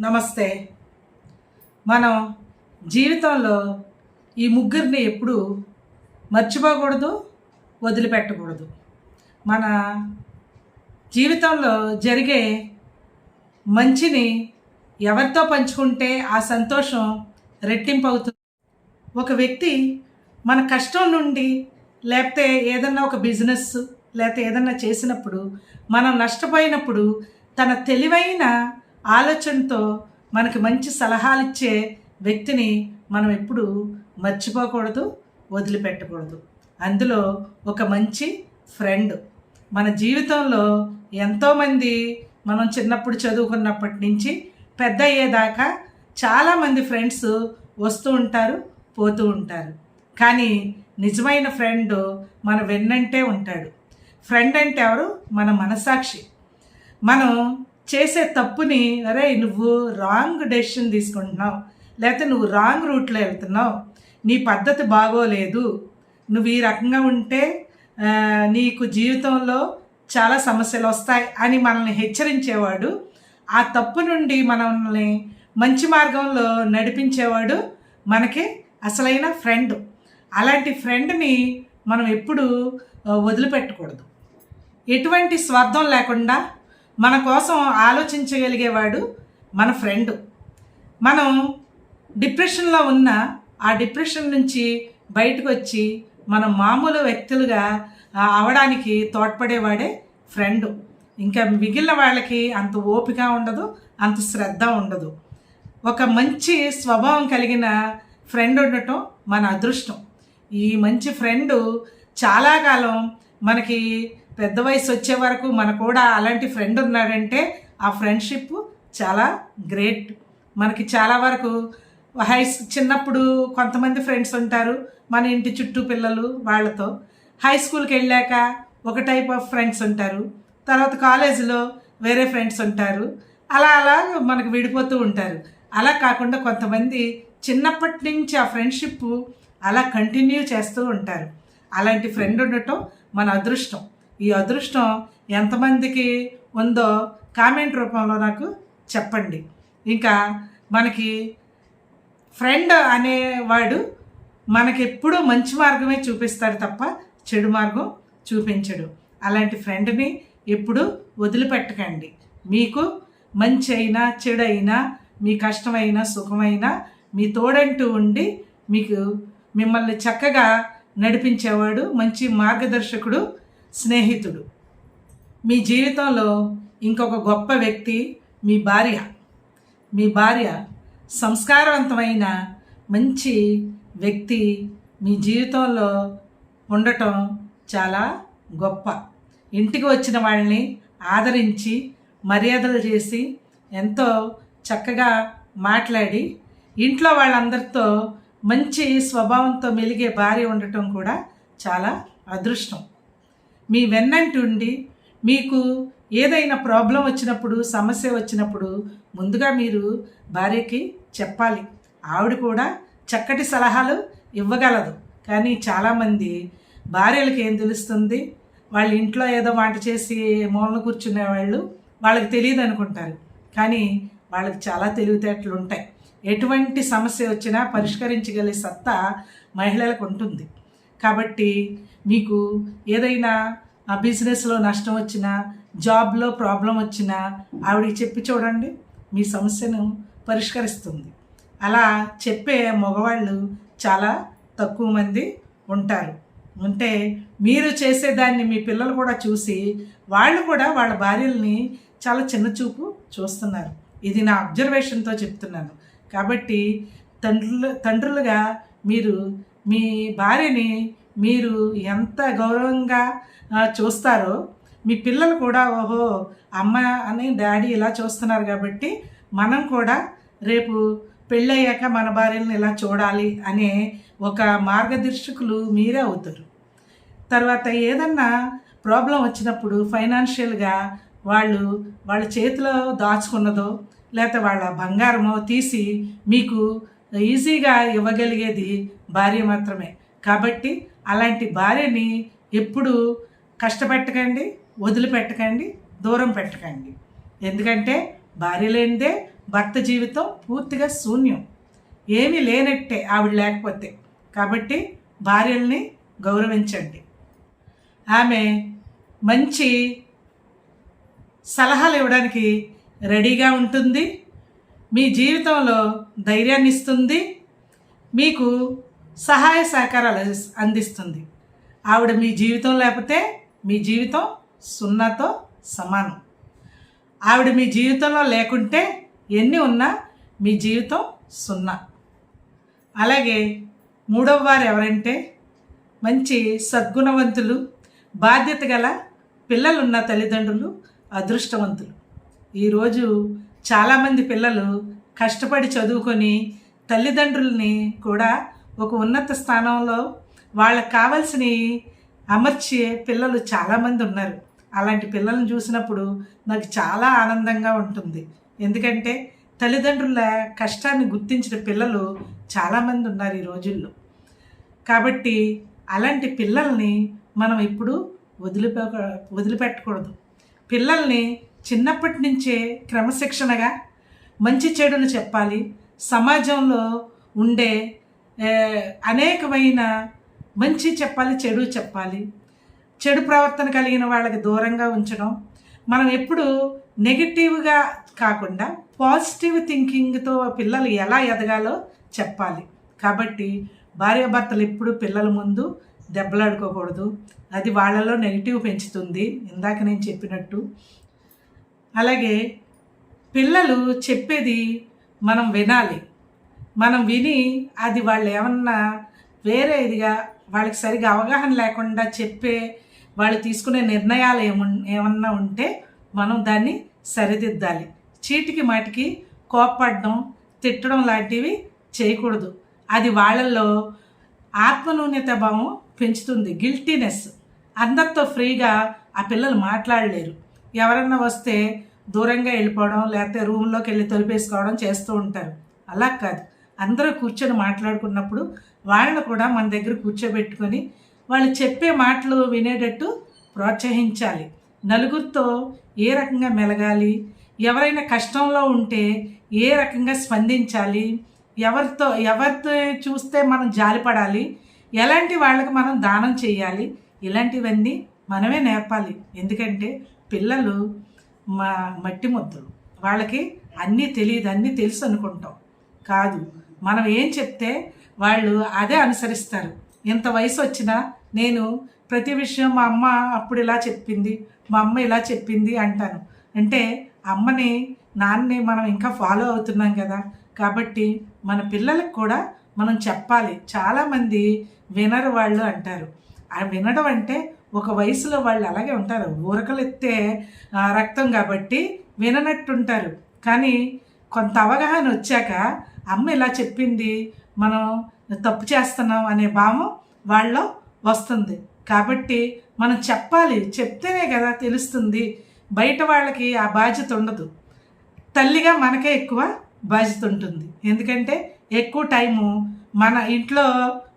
నమస్తే. మనం జీవితంలో ఈ ముగ్గురిని ఎప్పుడూ మర్చిపోకూడదు వదిలిపెట్టకూడదు. మన జీవితంలో జరిగే మంచిని ఎవరితో పంచుకుంటే ఆ సంతోషం రెట్టింపు అవుతుంది? ఒక వ్యక్తి మన కష్టం నుండి లేకపోతే ఏదన్నా ఒక బిజినెస్ లేకపోతే ఏదన్నా చేసినప్పుడు మనం నష్టపోయినప్పుడు తన తెలివైన ఆలోచనతో మనకి మంచి సలహాలు ఇచ్చే వ్యక్తిని మనం ఎప్పుడు మర్చిపోకూడదు వదిలిపెట్టకూడదు. అందులో ఒక మంచి ఫ్రెండ్. మన జీవితంలో ఎంతోమంది మనం చిన్నప్పుడు చదువుకున్నప్పటి నుంచి పెద్ద అయ్యేదాకా చాలామంది ఫ్రెండ్స్ వస్తూ ఉంటారు పోతూ ఉంటారు. కానీ నిజమైన ఫ్రెండ్ మన వెన్నంటే ఉంటాడు. ఫ్రెండ్ అంటే ఎవరు? మన మనసాక్షి మనం చేసే తప్పుని అరే నువ్వు రాంగ్ డెసిషన్ తీసుకుంటున్నావు. లేకపోతే నువ్వు రాంగ్ రూట్లో వెళ్తున్నావు. నీ పద్ధతి బాగోలేదు. నువ్వు ఈ రకంగా ఉంటే నీకు జీవితంలో చాలా సమస్యలు వస్తాయి అని మనల్ని హెచ్చరించేవాడు ఆ తప్పు నుండి మనల్ని మంచి మార్గంలో నడిపించేవాడు మనకి అసలైన ఫ్రెండ్ అలాంటి ఫ్రెండ్ని మనం ఎప్పుడు వదిలిపెట్టకూడదు. ఎటువంటి స్వార్థం లేకుండా మన కోసం ఆలోచించగలిగేవాడు మన ఫ్రెండ్. మనం డిప్రెషన్లో ఉన్న ఆ డిప్రెషన్ నుంచి బయటకు వచ్చి మనం మామూలు వ్యక్తులుగా అవడానికి తోడ్పడేవాడే ఫ్రెండ్. ఇంకా మిగిలిన వాళ్ళకి అంత ఓపిక ఉండదు అంత శ్రద్ధ ఉండదు. ఒక మంచి స్వభావం కలిగిన ఫ్రెండ్ ఉండటం మన అదృష్టం. ఈ మంచి ఫ్రెండ్ చాలా కాలం మనకి పెద్ద వయసు వచ్చే వరకు మనకు కూడా అలాంటి ఫ్రెండ్ ఉన్నాడంటే ఆ ఫ్రెండ్షిప్ చాలా గ్రేట్ మనకి చాలా వరకు హై చిన్నప్పుడు కొంతమంది ఫ్రెండ్స్ ఉంటారు మన ఇంటి చుట్టూ పిల్లలు వాళ్ళతో. హై స్కూల్కి వెళ్ళాక ఒక టైప్ ఆఫ్ ఫ్రెండ్స్ ఉంటారు. తర్వాత కాలేజీలో వేరే ఫ్రెండ్స్ ఉంటారు. అలా అలా మనకు విడిపోతూ ఉంటారు. అలా కాకుండా కొంతమంది చిన్నప్పటి నుంచి ఆ ఫ్రెండ్షిప్ అలా కంటిన్యూ చేస్తూ ఉంటారు. అలాంటి ఫ్రెండ్ ఉండటం మన అదృష్టం. ఈ అదృష్టం ఎంతమందికి ఉందో కామెంట్ రూపంలో నాకు చెప్పండి. ఇంకా మనకి ఫ్రెండ్ అనేవాడు మనకి ఎప్పుడూ మంచి మార్గమే చూపిస్తాడు తప్ప చెడు మార్గం చూపించడు. అలాంటి ఫ్రెండ్ని ఎప్పుడు వదిలిపెట్టకండి. మీకు మంచి అయినా చెడు అయినా మీ కష్టమైనా సుఖమైనా మీ తోడంటూ ఉండి మీకు మిమ్మల్ని చక్కగా నడిపించేవాడు మంచి మార్గదర్శకుడు స్నేహితుడు. మీ జీవితంలో ఇంకొక గొప్ప వ్యక్తి మీ భార్య. మీ భార్య సంస్కారవంతమైన మంచి వ్యక్తి మీ జీవితంలో ఉండటం చాలా గొప్ప. ఇంటికి వచ్చిన వాళ్ళని ఆదరించి మర్యాదలు చేసి ఎంతో చక్కగా మాట్లాడి ఇంట్లో వాళ్ళందరితో మంచి స్వభావంతో మెలిగే భార్య ఉండటం కూడా చాలా అదృష్టం. మీ వెన్నంటుండి మీకు ఏదైనా ప్రాబ్లం వచ్చినప్పుడు సమస్య వచ్చినప్పుడు ముందుగా మీరు భార్యకి చెప్పాలి. ఆవిడ కూడా చక్కటి సలహాలు ఇవ్వగలదు. కానీ చాలామంది భార్యలకు ఏం తెలుస్తుంది? వాళ్ళ ఇంట్లో ఏదో వంట చేసి మూలన కూర్చునే వాళ్ళు వాళ్ళకి తెలియదు అనుకుంటారు. కానీ వాళ్ళకి చాలా తెలివితేటలు ఉంటాయి. ఎటువంటి సమస్య వచ్చినా పరిష్కరించగలిగే సత్తా మహిళలకు ఉంటుంది. కాబట్టి మీకు ఏదైనా ఆ బిజినెస్లో నష్టం వచ్చినా జాబ్లో ప్రాబ్లం వచ్చినా ఆవిడకి చెప్పి చూడండి. మీ సమస్యను పరిష్కరిస్తుంది. అలా చెప్పే మగవాళ్ళు చాలా తక్కువ మంది ఉంటారు. ఉంటే మీరు చేసేదాన్ని మీ పిల్లలు కూడా చూసి వాళ్ళు కూడా వాళ్ళ భార్యల్ని చాలా చిన్న చూపు చూస్తున్నారు. ఇది నా అబ్జర్వేషన్తో చెప్తున్నాను. కాబట్టి తండ్రులు తండ్రులుగా మీరు మీ భార్యని మీరు ఎంత గౌరవంగా చూస్తారో మీ పిల్లలు కూడా ఓహో అమ్మ అని డాడీ ఇలా చూస్తున్నారు కాబట్టి మనం కూడా రేపు పెళ్ళయ్యాక మన భార్యలను ఇలా చూడాలి అనే ఒక మార్గదర్శకులు మీరే అవుతారు. తర్వాత ఏదన్నా ప్రాబ్లం వచ్చినప్పుడు ఫైనాన్షియల్గా వాళ్ళు వాళ్ళ చేతిలో దాచుకున్నదో లేకపోతే వాళ్ళ బంగారమో తీసి మీకు ఈజీగా ఇవ్వగలిగేది భార్య మాత్రమే. కాబట్టి అలాంటి భార్యని ఎప్పుడు కష్టపెట్టకండి వదిలిపెట్టకండి దూరం పెట్టకండి. ఎందుకంటే భార్య లేనిదే భర్త జీవితం పూర్తిగా శూన్యం. ఏమీ లేనట్టే ఆవిడ లేకపోతే. కాబట్టి భార్యల్ని గౌరవించండి. ఆమె మంచి సలహాలు ఇవ్వడానికి రెడీగా ఉంటుంది. మీ జీవితంలో ధైర్యాన్ని ఇస్తుంది. మీకు సహాయ సహకారాలు అందిస్తుంది. ఆవిడ మీ జీవితం లేకపోతే మీ జీవితం సున్నాతో సమానం. ఆవిడ మీ జీవితంలో లేకుంటే ఎన్ని ఉన్నా మీ జీవితం సున్నా. అలాగే మూడవ వారు ఎవరంటే మంచి సద్గుణవంతులు బాధ్యత గల పిల్లలున్న తల్లిదండ్రులు అదృష్టవంతులు. ఈరోజు చాలామంది పిల్లలు కష్టపడి చదువుకొని తల్లిదండ్రుల్ని కూడా ఒక ఉన్నత స్థానంలో వాళ్ళకి కావాల్సినవి అమర్చే పిల్లలు చాలామంది ఉన్నారు. అలాంటి పిల్లల్ని చూసినప్పుడు నాకు చాలా ఆనందంగా ఉంటుంది. ఎందుకంటే తల్లిదండ్రుల కష్టాన్ని గుర్తించిన పిల్లలు చాలామంది ఉన్నారు ఈ రోజుల్లో. కాబట్టి అలాంటి పిల్లల్ని మనం ఇప్పుడు వదిలిపే వదిలిపెట్టకూడదు. పిల్లల్ని చిన్నప్పటి నుంచే క్రమశిక్షణగా మంచి చెడును చెప్పాలి. సమాజంలో ఉండే అనేకమైన మంచి చెప్పాలి చెడు చెప్పాలి. చెడు ప్రవర్తన కలిగిన వాళ్ళకి దూరంగా ఉంచడం. మనం ఎప్పుడు నెగిటివ్గా కాకుండా పాజిటివ్ థింకింగ్తో పిల్లలు ఎలా ఎదగాలో చెప్పాలి. కాబట్టి భార్యాభర్తలు ఎప్పుడు పిల్లల ముందు దెబ్బలాడుకోకూడదు. అది వాళ్ళలో నెగిటివ్ పెంచుతుంది. ఇందాక నేను చెప్పినట్టు. అలాగే పిల్లలు చెప్పేది మనం వినాలి. మనం విని అది వాళ్ళు ఏమన్నా వేరే ఇదిగా వాళ్ళకి సరిగా అవగాహన లేకుండా చెప్పే వాళ్ళు తీసుకునే నిర్ణయాలు ఏమ ఏమన్నా ఉంటే మనం దాన్ని సరిదిద్దాలి. చీటికి మాటికి కోప్పడడం తిట్టడం లాంటివి చేయకూడదు. అది వాళ్ళల్లో ఆత్మనూన్యత భావం పెంచుతుంది గిల్టీనెస్. అందరితో ఫ్రీగా ఆ పిల్లలు మాట్లాడలేరు. ఎవరన్నా వస్తే దూరంగా వెళ్ళిపోవడం లేకపోతే రూమ్లోకి వెళ్ళి తొలిపేసుకోవడం చేస్తూ ఉంటారు. అలా కాదు. అందరూ కూర్చొని మాట్లాడుకున్నప్పుడు వాళ్ళని కూడా మన దగ్గర కూర్చోబెట్టుకొని వాళ్ళు చెప్పే మాటలు వినేటట్టు ప్రోత్సహించాలి. నలుగురితో ఏ రకంగా మెలగాలి? ఎవరైనా కష్టంలో ఉంటే ఏ రకంగా స్పందించాలి? ఎవరితో ఎవరితో చూస్తే మనం జాలిపడాలి? ఎలాంటి వాళ్ళకి మనం దానం చేయాలి? ఇలాంటివన్నీ మనమే నేర్పాలి. ఎందుకంటే పిల్లలు మా మట్టి ముద్దలు. వాళ్ళకి అన్నీ తెలియదు అన్నీ తెలుసు అనుకుంటాం. కాదు. మనం ఏం చెప్తే వాళ్ళు అదే అనుసరిస్తారు. ఎంత వయసు వచ్చినా నేను ప్రతి విషయం మా అమ్మ అప్పుడు ఇలా చెప్పింది మా అమ్మ ఇలా చెప్పింది అంటాను. అంటే అమ్మని నాన్నని మనం ఇంకా ఫాలో అవుతున్నాం కదా. కాబట్టి మన పిల్లలకు కూడా మనం చెప్పాలి. చాలామంది వినరు వాళ్ళు అంటారు. ఆ వినడం అంటే ఒక వయసులో వాళ్ళు అలాగే ఉంటారు. ఊరకలు ఎత్తే రక్తం కాబట్టి విననట్టుంటారు. కానీ కొంత అవగాహన వచ్చాక అమ్మ ఇలా చెప్పింది మనం తప్పు చేస్తున్నాం అనే భావం వాళ్ళలో వస్తుంది. కాబట్టి మనం చెప్పాలి చెప్తేనే కదా తెలుస్తుంది. బయట వాళ్ళకి ఆ బాధ్యత ఉండదు. తల్లిగా మనకే ఎక్కువ బాధ్యత ఉంటుంది. ఎందుకంటే ఎక్కువ టైము మన ఇంట్లో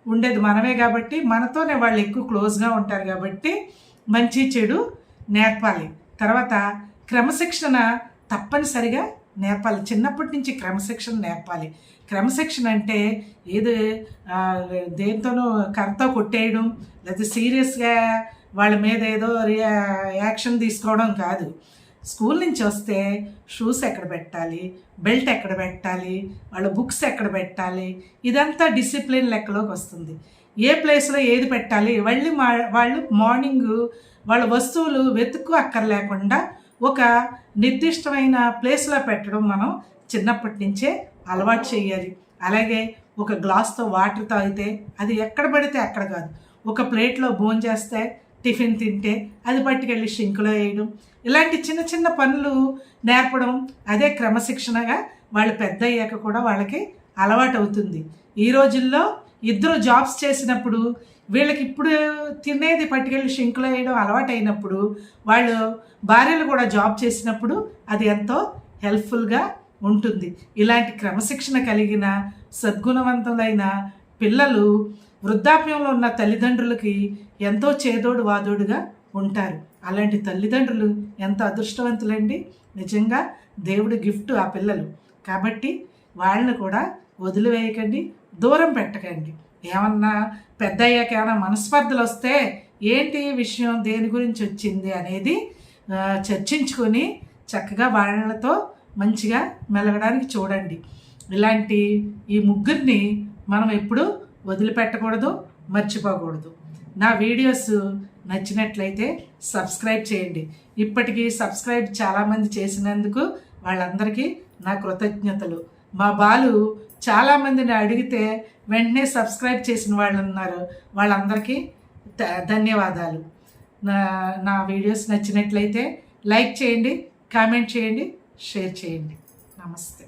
ఉండేది మనమే కాబట్టి మనతోనే వాళ్ళు ఎక్కువ క్లోజ్గా ఉంటారు కాబట్టి మంచి చెడు నేర్పాలి. తర్వాత క్రమశిక్షణ తప్పనిసరిగా నేర్పాలి చిన్నప్పటి నుంచి క్రమశిక్షణ నేర్పాలి క్రమశిక్షణ అంటే ఏదో దేంతోనూ కర్రతో కొట్టేయడం లేకపోతే సీరియస్గా వాళ్ళ మీద ఏదో యాక్షన్ తీసుకోవడం కాదు. స్కూల్ నుంచి వస్తే షూస్ ఎక్కడ పెట్టాలి బెల్ట్ ఎక్కడ పెట్టాలి వాళ్ళ బుక్స్ ఎక్కడ పెట్టాలి ఇదంతా డిసిప్లిన్ లెక్కలోకి వస్తుంది. ఏ ప్లేస్లో ఏది పెట్టాలి వాళ్ళు మా వాళ్ళు మార్నింగ్ వాళ్ళ వస్తువులు వెతుక్కు అక్కర్లేకుండా ఒక నిర్దిష్టమైన ప్లేస్లో పెట్టడం మనం చిన్నప్పటి నుంచే అలవాటు చేయాలి. అలాగే ఒక గ్లాస్తో వాటర్ తాగితే అది ఎక్కడ పడితే అక్కడ కాదు. ఒక ప్లేట్లో భోజనం చేస్తే టిఫిన్ తింటే అది పట్టుకెళ్ళి షింకులో వేయడం. ఇలాంటి చిన్న చిన్న పనులు నేర్పడం అదే క్రమశిక్షణగా వాళ్ళు పెద్ద అయ్యాక కూడా వాళ్ళకి అలవాటు అవుతుంది. ఈ రోజుల్లో ఇద్దరు జాబ్స్ చేసినప్పుడు వీళ్ళకి ఇప్పుడు తినేది పట్టుకెళ్ళి షింకులు వేయడం అలవాటు అయినప్పుడు వాళ్ళు భార్యలు కూడా జాబ్ చేసినప్పుడు అది ఎంతో హెల్ప్ఫుల్గా ఉంటుంది. ఇలాంటి క్రమశిక్షణ కలిగిన సద్గుణవంతులైన పిల్లలు వృద్ధాప్యంలో ఉన్న తల్లిదండ్రులకి ఎంతో చేదోడు వాదోడుగా ఉంటారు. అలాంటి తల్లిదండ్రులు ఎంత అదృష్టవంతులండి? నిజంగా దేవుడి గిఫ్ట్ ఆ పిల్లలు. కాబట్టి వాళ్ళని కూడా వదిలివేయకండి దూరం పెట్టకండి. ఏమన్నా పెద్ద అయ్యాక ఏమైనా మనస్పర్ధలు వస్తే ఏంటి విషయం? దేని గురించి వచ్చింది అనేది చర్చించుకొని చక్కగా వాళ్ళతో మంచిగా మెలగడానికి చూడండి. ఇలాంటి ఈ ముగ్గురిని మనం ఎప్పుడు వదిలిపెట్టకూడదు మర్చిపోకూడదు. నా వీడియోస్ నచ్చినట్లయితే సబ్స్క్రైబ్ చేయండి. ఇప్పటికీ సబ్స్క్రైబ్ చాలామంది చేసినందుకు వాళ్ళందరికీ నా కృతజ్ఞతలు. మా బాలు చాలామందిని అడిగితే వెంటనే సబ్స్క్రైబ్ చేసిన వాళ్ళు ఉన్నారు. వాళ్ళందరికీ ధన్యవాదాలు. నా నా వీడియోస్ నచ్చినట్లయితే లైక్ చేయండి కామెంట్ చేయండి షేర్ చేయండి. నమస్తే.